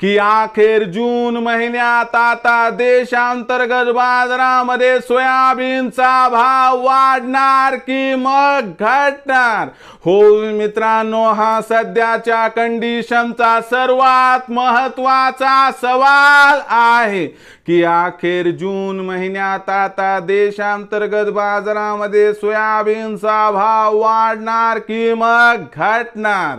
की अखेर जून महिन्यात आता देशांतर्गत बाजारामध्ये सोयाबीनचा भाव वाढणार की मग घटणार? हो मित्रांनो हा सध्याच्या कंडिशनचा सर्वात महत्त्वाचा सवाल आहे की अखेर जून महिन्यात आता देशांतर्गत बाजारामध्ये सोयाबीनचा भाव वाढणार की मग घटणार?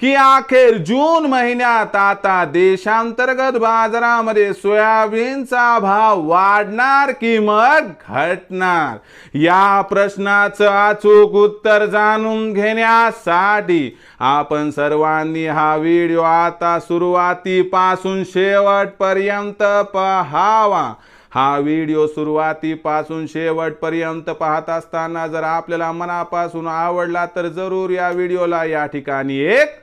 की अखेर जून महिन्यात आता देशांतर्गत बाजारामध्ये सोयाबीनचा भाव वाढणार की मग घटणार? या प्रश्नाचं अचूक उत्तर जाणून घेण्यासाठी आपण सर्वांनी हा व्हिडिओ आता सुरुवातीपासून शेवटपर्यंत पहावा. हा व्हिडिओ सुरुवातीपासून शेवटपर्यंत पाहत असताना जर आपल्याला मनापासून आवडला तर जरूर या व्हिडिओला या ठिकाणी एक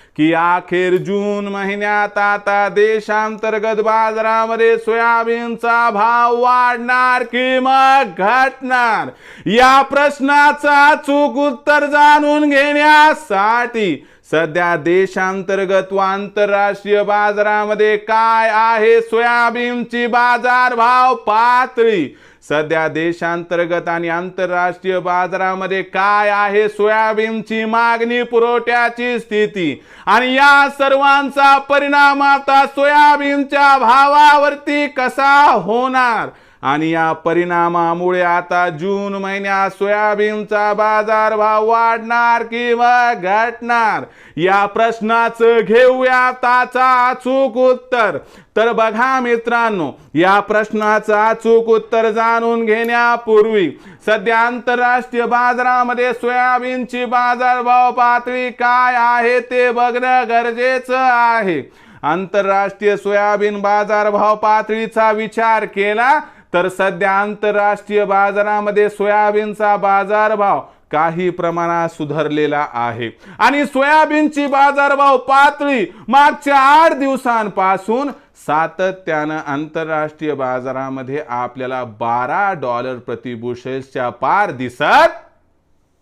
की अखेर जून महिन्यात आता देशांतर्गत बाजारामध्ये सोयाबीनचा भाव वाढणार की मग घटणार? या प्रश्नाचा चूक उत्तर जाणून घेण्यासाठी सध्या देशांतर्गत व आंतरराष्ट्रीय बाजारामध्ये काय आहे? सोयाबीनची बाजारभाव पातळी सध्या देशांतर्गत आणि आंतरराष्ट्रीय बाजारामध्ये काय आहे सोयाबीनची मागणी पुरवठ्याची स्थिती आणि या सर्वांचा परिणाम आता सोयाबीनच्या भावावरती कसा होणार? आणि या परिणामामुळे आता जून महिन्यात सोयाबीनचा बाजारभाव वाढणार किंवा घटणार? या प्रश्नाचं घेऊया त्याचा अचूक उत्तर. तर बघा मित्रांनो या प्रश्नाचं अचूक उत्तर जाणून घेण्यापूर्वी सध्या आंतरराष्ट्रीय बाजारामध्ये सोयाबीनची बाजारभाव पातळी काय आहे ते बघणं गरजेचं आहे. आंतरराष्ट्रीय सोयाबीन बाजारभाव पातळीचा विचार केला तर सध्या आंतरराष्ट्रीय बाजारामध्ये सोयाबीनचा बाजारभाव काही प्रमाणात सुधारलेला आहे. आणि सोयाबीनची बाजारभाव पातळी मागच्या आठ दिवसांपासून सातत्यानं आंतरराष्ट्रीय बाजारामध्ये आपल्याला बारा डॉलर प्रतिबुशेसच्या पार दिसत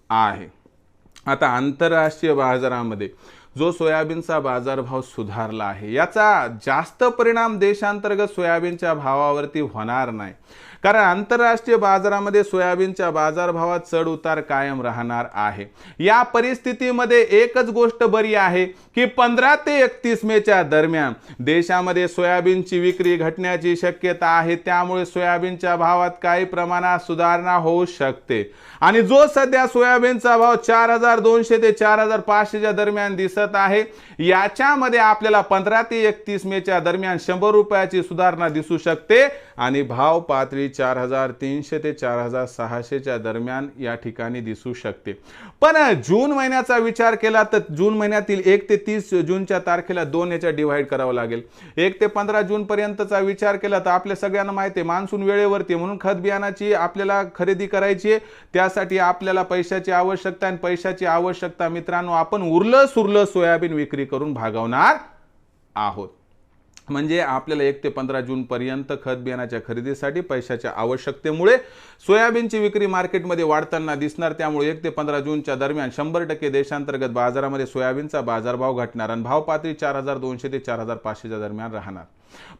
आहे. आता आंतरराष्ट्रीय बाजारामध्ये जो सोयाबीनचा बाजारभाव सुधारला आहे. याचा जास्त परिणाम देशांतर्गत सोयाबीनच्या भावावरती होणार नाही. कारण आंतरराष्ट्रीय बाजारामध्ये सोयाबीनच्या बाजारभावात चढ उतार कायम राहणार आहे. या परिस्थितीमध्ये एकच गोष्ट बरी आहे की पंधरा ते एकतीस मेच्या दरम्यान देशामध्ये सोयाबीनची विक्री घटण्याची शक्यता आहे. त्यामुळे सोयाबीनच्या भावात काही प्रमाणात सुधारणा होऊ शकते. आणि जो सध्या सोयाबीनचा भाव चार हजार दोनशे ते चार हजार पाचशेच्या दरम्यान दिसत आहे याच्यामध्ये आपल्याला पंधरा ते एकतीस मेच्या दरम्यान शंभर रुपयाची सुधारणा दिसू शकते आणि भाव पातळी चार हजार तीनशे ते चार हजार सहाशेच्या दरम्यान या ठिकाणी दिसू शकते. पण जून महिन्याचा विचार केला तर जून महिन्यातील एक ते तीस जूनच्या तारखेला दोन याच्या डिव्हाइड करावं लागेल. एक ते पंधरा जूनपर्यंतचा विचार केला तर आपल्या सगळ्यांना माहिती आहे मान्सून वेळेवरती म्हणून खत बियाणाची आपल्याला खरेदी करायची आहे. त्यासाठी आपल्याला पैशाची आवश्यकता आणि पैशाची आवश्यकता मित्रांनो आपण उरलं सुरलं सोयाबीन विक्री करून भागवणार आहोत. म्हणजे आपल्याला एक ते पंधरा जूनपर्यंत खत बियाणाच्या खरेदीसाठी पैशाच्या आवश्यकतेमुळे सोयाबीनची विक्री मार्केटमध्ये वाढताना दिसणार. त्यामुळे एक ते पंधरा जूनच्या दरम्यान शंभर टक्के देशांतर्गत बाजारामध्ये सोयाबीनचा बाजारभाव घटणार आणि भाव पातळी चार हजार दोनशे ते चार हजार पाचशेच्या दरम्यान राहणार.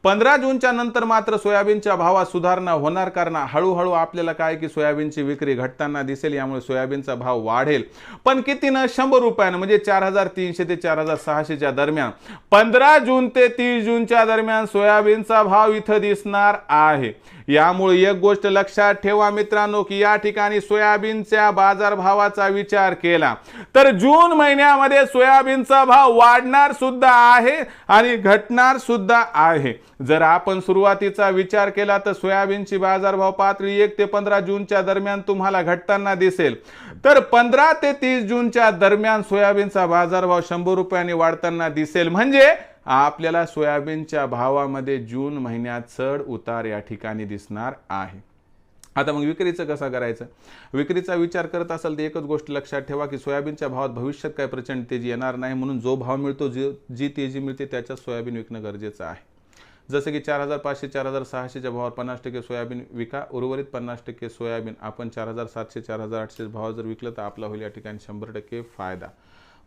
पंधरा जूनच्या नंतर मात्र सोयाबीनच्या भावात सुधारणा होणार कारण हळूहळू आपल्याला काय की सोयाबीनची विक्री घटताना दिसेल यामुळे सोयाबीनचा भाव वाढेल. पण कितीनं शंभर रुपयानं म्हणजे चार हजार तीनशे ते चार हजार सहाशेच्या दरम्यान पंधरा जून ते तीस जूनच्या दरम्यान सोयाबीनचा भाव इथं दिसणार आहे. यामुळे एक गोष्ट लक्षात ठेवा मित्रांनो की या ठिकाणी सोयाबीनच्या बाजारभावाचा विचार केला. तर जून महिन्यामध्ये सोयाबीनचा भाव वाढणार सुद्धा आहे आणि घटणार सुद्धा आहे. जर आपण सुरुवातीचा विचार केला तर सोयाबीनची बाजारभाव पातळी एक ते पंधरा जूनच्या दरम्यान तुम्हाला घटताना दिसेल. तर पंधरा ते तीस जूनच्या दरम्यान सोयाबीनचा बाजारभाव शंभर रुपयांनी वाढताना दिसेल. म्हणजे आपल्याला सोयाबीनच्या भावामध्ये जून महिन्यात चढ उतार या ठिकाणी दिसणार आहे. आता मग विक्रीचं कसं करायचं? विक्रीचा विचार करत असाल तर एकच गोष्ट लक्षात ठेवा की सोयाबीनच्या भावात भविष्यात काय प्रचंड तेजी येणार नाही म्हणून जो भाव मिळतो जी जी तेजी मिळते त्याच्यात सोयाबीन विकणं गरजेचं आहे. जसं की चार हजार पाचशे चार हजार सहाशेच्या भावावर पन्नास टक्के सोयाबीन विका उर्वरित पन्नास टक्के सोयाबीन. आपण चार हजार सातशे चार हजार आठशे भाव जर विकलं तर आपला होईल या ठिकाणी शंभर टक्के फायदा.